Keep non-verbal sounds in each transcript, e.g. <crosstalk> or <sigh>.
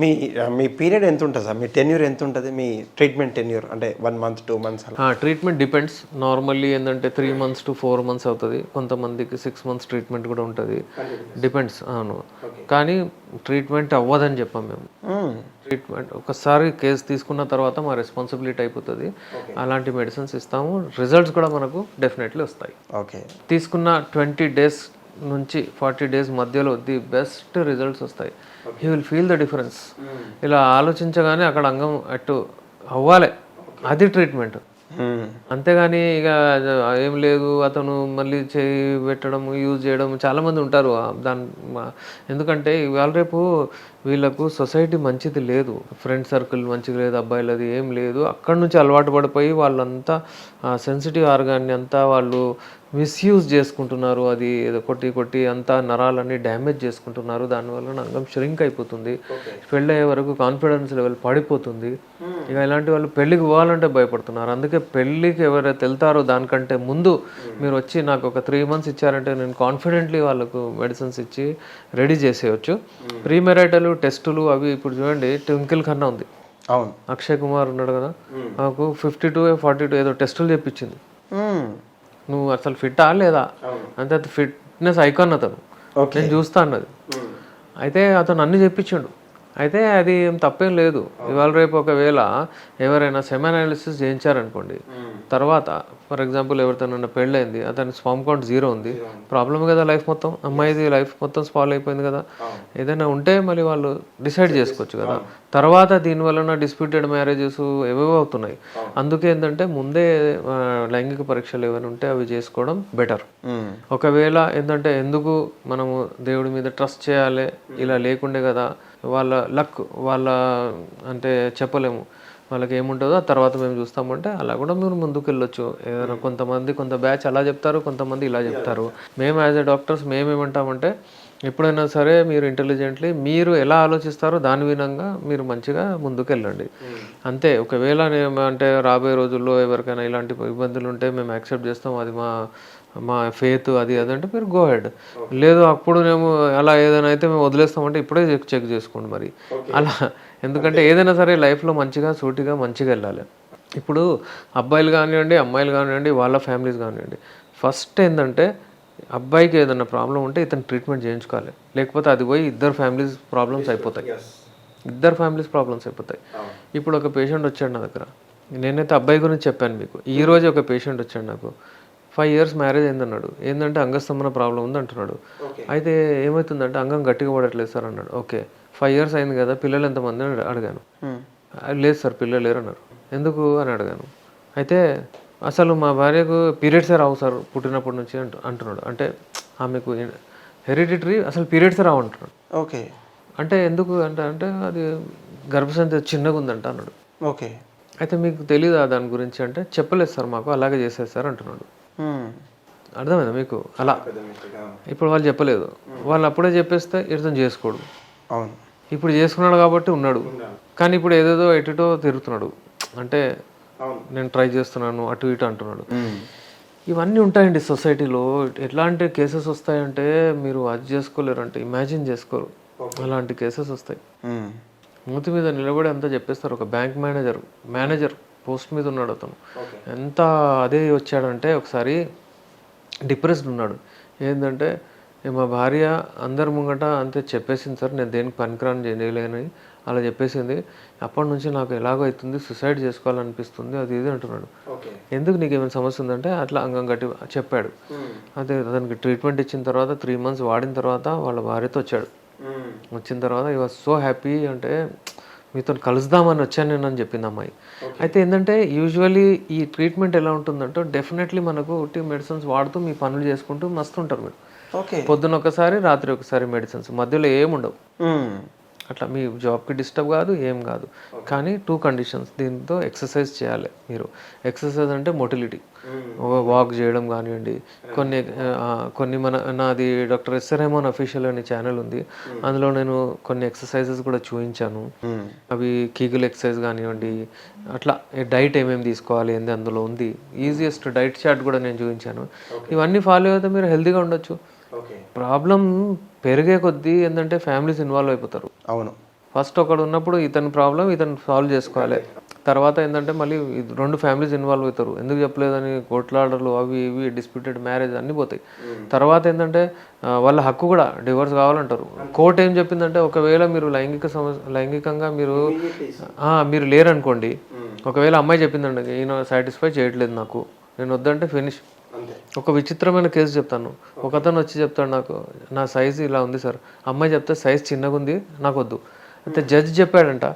మీ మీ period ఎంత ఉంటుంది sir? మీ tenure ఎంత ఉంటుంది మీ ట్రీట్మెంట్ టెన్యూర్ అంటే వన్ మంత్ టూ మంత్స్ అలా? Treatment depends. నార్మల్లీ ఏంటంటే three months to four months అవుతుంది. కొంతమందికి సిక్స్ మంత్స్ ట్రీట్మెంట్ కూడా ఉంటుంది. డిపెండ్స్ అవును. కానీ ట్రీట్మెంట్ అవ్వదని చెప్పాం మేము. మ్మ్. ట్రీట్మెంట్ ఒకసారి కేసు తీసుకున్న తర్వాత మా రెస్పాన్సిబిలిటీ అయిపోతుంది. అలాంటి మెడిసిన్స్ ఇస్తాము. రిజల్ట్స్ కూడా మనకు డెఫినెట్లీ వస్తాయి. ఓకే తీసుకున్న ట్వంటీ డేస్ నుంచి ఫార్టీ డేస్ మధ్యలో ది బెస్ట్ రిజల్ట్స్ వస్తాయి. You will feel the difference ఇలా ఆలోచించగానే అక్కడ అంగం అటు అవ్వాలి. అది ట్రీట్మెంట్. అంతేగాని ఇక ఏం లేదు అతను మళ్ళీ చేయి పెట్టడం యూజ్ చేయడం చాలా మంది ఉంటారు. దాని ఎందుకంటే ఇవాళ రేపు వీళ్ళకు సొసైటీ మంచిది లేదు. ఫ్రెండ్ సర్కిల్ మంచిది లేదు అబ్బాయిలది ఏం లేదు. అక్కడ నుంచి అలవాటు పడిపోయి వాళ్ళంతా సెన్సిటివ్ ఆర్గాన్ని అంతా వాళ్ళు మిస్యూజ్ చేసుకుంటున్నారు. అది ఏదో కొట్టి కొట్టి అంతా నరాలన్నీ డ్యామేజ్ చేసుకుంటున్నారు. దానివల్ల అంగం ష్రింక్ అయిపోతుంది. పెళ్ళి అయ్యే వరకు కాన్ఫిడెన్స్ లెవెల్ పడిపోతుంది. ఇక ఇలాంటి వాళ్ళు పెళ్ళికి పోవాలంటే భయపడుతున్నారు. అందుకే పెళ్ళికి ఎవరైతే వెళ్తారో దానికంటే ముందు మీరు వచ్చి నాకు ఒక త్రీ మంత్స్ ఇచ్చారంటే నేను కాన్ఫిడెంట్లీ వాళ్ళకు మెడిసిన్స్ ఇచ్చి రెడీ చేసేయచ్చు. ప్రీ మెరైటల్ టెస్టులు అవి ఇప్పుడు చూడండి ట్వింకిల్ కన్నా ఉంది. అవును. అక్షయ్ కుమార్ ఉన్నాడు కదా నాకు ఫిఫ్టీ టూ ఫార్టీ టూ ఏదో టెస్టులు చెప్పించింది. నువ్వు అసలు ఫిట్టా లేదా? అది ఫిట్నెస్ ఐకాన్ అతను. నేను చూస్తా అన్నది. అయితే అతను అన్ని చెప్పించిండు అయితే అది ఏం తప్పేం లేదు. ఇవాళ రేపు ఒకవేళ ఎవరైనా సెమ్ అనాలిసిస్ చేయించారనుకోండి తర్వాత ఫర్ ఎగ్జాంపుల్ ఎవరితోనైనా పెళ్ళైంది అతని స్పామ్ కౌంట్ జీరో ఉంది. ప్రాబ్లం కదా లైఫ్ మొత్తం. అమ్మాయిది లైఫ్ మొత్తం స్పాల్ అయిపోయింది కదా. ఏదైనా ఉంటే మళ్ళీ వాళ్ళు డిసైడ్ చేసుకోవచ్చు కదా. తర్వాత దీని వలన డిస్ప్యూటెడ్ మ్యారేజెస్ ఏవేవో అవుతున్నాయి. అందుకే ఏంటంటే ముందే లైంగిక పరీక్షలు ఏమైనా ఉంటే అవి చేసుకోవడం బెటర్. ఒకవేళ ఏంటంటే ఎందుకు మనము దేవుడి మీద ట్రస్ట్ చేయాలి ఇలా లేకుండే కదా వాళ్ళ లక్ వాళ్ళ అంటే చెప్పలేము. వాళ్ళకి ఏముంటుందో ఆ తర్వాత మేము చూస్తామంటే అలా కూడా మీరు ముందుకు వెళ్ళొచ్చు ఏదైనా కొంతమంది కొంత బ్యాచ్ అలా చెప్తారు కొంతమంది ఇలా చెప్తారు. మేము యాజ్ ఎ డాక్టర్స్ మేమేమంటామంటే ఎప్పుడైనా సరే మీరు ఇంటెలిజెంట్లీ మీరు ఎలా ఆలోచిస్తారో దాని విధంగా మీరు మంచిగా ముందుకెళ్ళండి. అంతే. ఒకవేళ నేను అంటే రాబోయే రోజుల్లో ఎవరికైనా ఇలాంటి ఇబ్బందులు ఉంటే మేము యాక్సెప్ట్ చేస్తాం. అది మా మా ఫేత్ అది అది అంటే మీరు గో హెడ్ లేదు అప్పుడు మేము అలా ఏదైనా అయితే మేము వదిలేస్తామంటే ఇప్పుడే చెక్ చెక్ చేసుకోండి మరి. అలా ఎందుకంటే ఏదైనా సరే లైఫ్లో మంచిగా సూటిగా మంచిగా వెళ్ళాలి. ఇప్పుడు అబ్బాయిలు కానివ్వండి అమ్మాయిలు కానివ్వండి వాళ్ళ ఫ్యామిలీస్ కానివ్వండి. ఫస్ట్ ఏంటంటే అబ్బాయికి ఏదైనా ప్రాబ్లం ఉంటే ఇతను ట్రీట్మెంట్ చేయించుకోవాలి. లేకపోతే అది పోయి ఇద్దరు ఫ్యామిలీస్ ప్రాబ్లమ్స్ అయిపోతాయి. ఇద్దరు ఫ్యామిలీస్ ప్రాబ్లమ్స్ అయిపోతాయి. ఇప్పుడు ఒక పేషెంట్ వచ్చాడు నా దగ్గర. నేనైతే అబ్బాయి గురించి చెప్పాను మీకు. ఈ రోజు ఒక పేషెంట్ వచ్చాడు నాకు. ఫైవ్ ఇయర్స్ మ్యారేజ్ అయిందన్నాడు. ఏంటంటే అంగస్తంభన ప్రాబ్లం ఉంది అంటున్నాడు అయితే ఏమవుతుందంటే అంగం గట్టిగా పడట్లేదు సార్ అన్నాడు. ఓకే ఫైవ్ ఇయర్స్ అయింది కదా పిల్లలు ఎంతమంది అని అడిగాను. మ్మ్. "ఆ, లేదు సార్ పిల్లలు లేరు అన్నారు. ఎందుకు అని అడిగాను. అయితే అసలు మా భార్యకు పీరియడ్సే రావు సార్ పుట్టినప్పటి నుంచి అంటు అంటున్నాడు. అంటే ఆమెకు హెరిడిటరీ అసలు పీరియడ్సే రావు అంటున్నాడు. ఓకే. అంటే ఎందుకు అంటే అంటే అది గర్భసంచి చిన్నగా ఉందంట అన్నాడు. ఓకే. అయితే మీకు తెలీదా దాని గురించి? అంటే చెప్పలేదు సార్ మాకు అలాగే చేసేది సార్ అంటున్నాడు. అర్థమైందా మీకు? అలా. ఇప్పుడు వాళ్ళు చెప్పలేదు. వాళ్ళు అప్పుడే చెప్పేస్తే ఇర్థం చేసుకోడు. అవును. ఇప్పుడు చేసుకున్నాడు కాబట్టి ఉన్నాడు. కానీ ఇప్పుడు ఏదేదో ఎటుటో తిరుగుతున్నాడు. అంటే నేను ట్రై చేస్తున్నాను అటు ఇటు అంటున్నాడు. మ్మ్. ఇవన్నీ ఉంటాయండి సొసైటీలో. ఎట్లాంటి కేసెస్ వస్తాయంటే మీరు అది చేసుకోలేరు అంటే ఇమాజిన్ చేసుకోరు. అలాంటి కేసెస్ వస్తాయి. మూతి మీద నిలబడి అంతా చెప్పేస్తారు. ఒక బ్యాంక్ మేనేజర్ మేనేజర్. పోస్ట్ మీద ఉన్నాడు అతను. ఎంత అదే వచ్చాడంటే ఒకసారి డిప్రెస్డ్ ఉన్నాడు. ఏంటంటే "ఏ, మా భార్య అందరి ముంగట అంతే చెప్పేసింది సార్ నేను దేనికి పనికిరాని చేయలేనని అలా చెప్పేసింది. అప్పటి నుంచి నాకు ఎలాగో అవుతుంది సుసైడ్ చేసుకోవాలనిపిస్తుంది అది ఇది అంటున్నాడు. ఎందుకు నీకు ఏమైనా సమస్య ఉందంటే అట్లా అంగం గట్టి చెప్పాడు. అదే అతనికి ట్రీట్మెంట్ ఇచ్చిన తర్వాత త్రీ మంత్స్ వాడిన తర్వాత వాళ్ళ భార్యతో వచ్చాడు. వచ్చిన తర్వాత ఈ వాజ్ సో హ్యాపీ అంటే మీతో కలుద్దామని వచ్చాను నేను అని చెప్పింది అమ్మాయి. అయితే ఏంటంటే యూజువల్లీ ఈ ట్రీట్మెంట్ ఎలా ఉంటుందంటే డెఫినెట్లీ మనకు ఉట్టి మెడిసిన్స్ వాడుతూ మీ పనులు చేసుకుంటూ మస్తు ఉంటారు మీరు. ఓకే పొద్దున ఒకసారి రాత్రి ఒకసారి మెడిసిన్స్ మధ్యలో ఏముండవు. మ్మ్. అట్లా మీ జాబ్కి డిస్టర్బ్ కాదు ఏం కాదు. కానీ టూ కండిషన్స్ దీంతో ఎక్సర్సైజ్ చేయాలి మీరు. ఎక్సర్సైజ్ అంటే మొటిలిటీ. వాక్ చేయడం కానివ్వండి. కొన్ని కొన్ని మన నాది డాక్టర్ ఎస్ రెహమాన్ అఫీషియల్ అనే ఛానల్ ఉంది. అందులో నేను కొన్ని ఎక్సర్సైజెస్ కూడా చూపించాను. అవి కీగుల్ ఎక్సర్సైజ్ కానివ్వండి అట్లా డైట్ ఏమేమి తీసుకోవాలి ఏంది అందులో ఉంది. ఈజియెస్ట్ డైట్ చార్ట్ కూడా నేను చూపించాను ఇవన్నీ ఫాలో అయితే మీరు హెల్తీగా ఉండొచ్చు. ప్రాబ్లం పెరిగే కొద్దీ ఏంటంటే ఫ్యామిలీస్ ఇన్వాల్వ్ అయిపోతారు. అవును. ఫస్ట్ ఒకడు ఉన్నప్పుడు ఇతని ప్రాబ్లం ఇతను సాల్వ్ చేసుకోవాలి. తర్వాత ఏంటంటే మళ్ళీ రెండు ఫ్యామిలీస్ ఇన్వాల్వ్ అవుతారు. ఎందుకు చెప్పలేదని కోట్లాడలు అవి ఇవి డిస్ప్యూటెడ్ మ్యారేజ్ అన్నీ పోతాయి. తర్వాత ఏంటంటే వాళ్ళ హక్కు కూడా డివోర్స్ కావాలంటారు. కోర్టు ఏం చెప్పిందంటే ఒకవేళ మీరు లైంగిక సమస్య లైంగికంగా మీరు మీరు లేరనుకోండి ఒకవేళ అమ్మాయి చెప్పిందండి ఈయన సాటిస్ఫై చేయట్లేదు నాకు. నేను వద్దంటే ఫినిష్ ఒక విచిత్రమైన కేసు చెప్తాను. ఒక అతను వచ్చి చెప్తాడు నాకు నా సైజ్ ఇలా ఉంది సార్. అమ్మాయి చెప్తే సైజ్ చిన్నగా ఉంది నాకు వద్దు. అయితే జడ్జ్ చెప్పాడంట.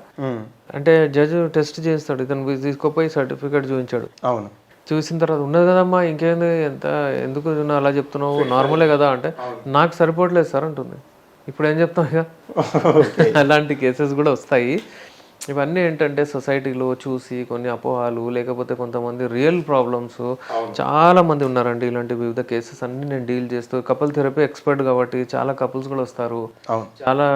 అంటే జడ్జ్ టెస్ట్ చేస్తాడు ఇతను తీసుకుపోయి సర్టిఫికేట్ చూపించాడు. అవును. చూసిన తర్వాత ఉన్నది కదమ్మా ఇంకేంది ఎంత ఎందుకు అలా చెప్తున్నావు <laughs> నార్మలే కదా అంటే నాకు సరిపోవట్లేదు సార్ అంటుంది. ఇప్పుడు ఏం చెప్తాం ఇక? <laughs> అలాంటి కేసెస్ కూడా వస్తాయి. ఇవన్నీ ఏంటంటే సొసైటీలో చూసి కొన్ని అపోహాలు లేకపోతే కొంతమంది రియల్ ప్రాబ్లమ్స్ చాలా మంది ఉన్నారండి ఇలాంటి వివిధ కేసెస్ అన్ని నేను డీల్ చేస్తూ. కపుల్ థెరపీ ఎక్స్పర్ట్ కాబట్టి చాలా కపుల్స్ కూడా వస్తారు. చాలా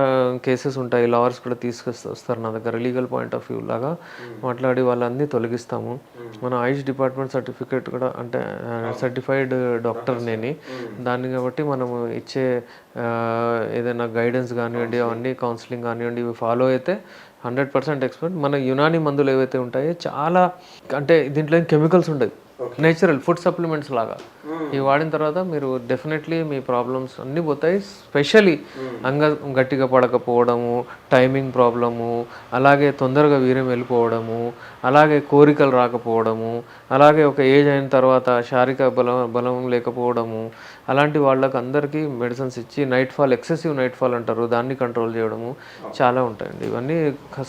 కేసెస్ ఉంటాయి. లావర్స్ కూడా తీసుకొస్తూ వస్తారు నా దగ్గర లీగల్ పాయింట్ ఆఫ్ వ్యూ లాగా. మాట్లాడి వాళ్ళన్నీ తొలగిస్తాము. మన ఆయుష్ డిపార్ట్మెంట్ సర్టిఫికేట్ కూడా అంటే సర్టిఫైడ్ డాక్టర్ నేని. దాన్ని కాబట్టి మనము ఇచ్చే ఏదైనా గైడెన్స్ కానివ్వండి అవన్నీ కౌన్సిలింగ్ కానివ్వండి ఇవి ఫాలో అయితే హండ్రెడ్ పర్సెంట్ ఎక్స్పర్ట్ మన యునాని మందులు ఏవైతే ఉంటాయో చాలా అంటే దీంట్లో కెమికల్స్ ఉండవు నేచురల్ ఫుడ్ సప్లిమెంట్స్ లాగా. ఇవి వాడిన తర్వాత మీరు డెఫినెట్లీ మీ ప్రాబ్లమ్స్ అన్నీ పోతాయి. స్పెషలీ అంగ గట్టిగా పడకపోవడము టైమింగ్ ప్రాబ్లము అలాగే తొందరగా వీర్యం వెళ్ళిపోవడము అలాగే కోరికలు రాకపోవడము అలాగే ఒక ఏజ్ అయిన తర్వాత శారీరక బలం బలం లేకపోవడము అలాంటి వాళ్ళకి అందరికీ మెడిసిన్స్ ఇచ్చి night fall excessive night fall అంటారు. దాన్ని కంట్రోల్ చేయడము చాలా ఉంటాయండి. ఇవన్నీ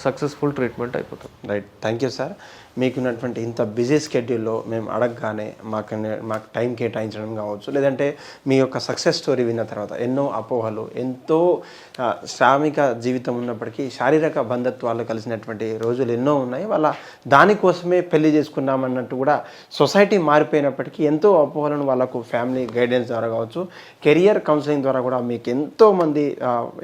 సక్సెస్ఫుల్ ట్రీట్మెంట్ అయిపోతుంది రైట్ థ్యాంక్ యూ సార్ మీకున్నటువంటి ఇంత బిజీ స్కెడ్యూల్లో మేము అడగగానే మాకు మాకు టైం కేటాయించడం కావచ్చు లేదంటే మీ యొక్క సక్సెస్ స్టోరీ విన్న తర్వాత ఎన్నో అపోహలు ఎంతో శ్రామిక జీవితం ఉన్నప్పటికీ శారీరక బంధత్వాలు కలిసినటువంటి రోజులు ఎన్నో ఉన్నాయి. వాళ్ళ దానికోసమే పెళ్ళి చేసుకున్నామన్నట్టు కూడా సొసైటీ మారిపోయినప్పటికీ ఎంతో అపోహలను వాళ్ళకు ఫ్యామిలీ గైడెన్స్ ద్వారా కావచ్చు. కెరియర్ కౌన్సిలింగ్ ద్వారా కూడా మీకు ఎంతో మంది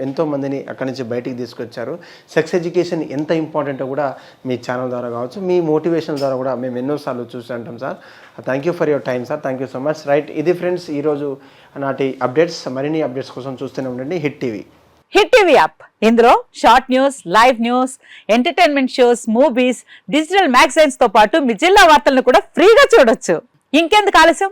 ఎంతో మందిని అక్కడి నుంచి బయటికి తీసుకొచ్చారు. సెక్స్ ఎడ్యుకేషన్ ఎంత ఇంపార్టెంటో కూడా మీ ఛానల్ ద్వారా కావచ్చు. మీ మోటివేషన్ ద్వారా కూడా మేము ఎన్నోసార్లు చూసి ఉంటాం sir. Thank you for your time sir thank you so much right ఇది ఫ్రెండ్స్ ఈరోజు నాటి అప్డేట్స్ మరిన్ని అప్డేట్స్ కోసం చూస్తూనే ఉండండి. Hit TV Hit TV app ఇందులో short news live news entertainment shows movies digital మ్యాగజైన్స్తో పాటు మీ జిల్లా వార్తలను కూడా ఫ్రీగా చూడొచ్చు. ఇంకెందుకు ఆలస్యం?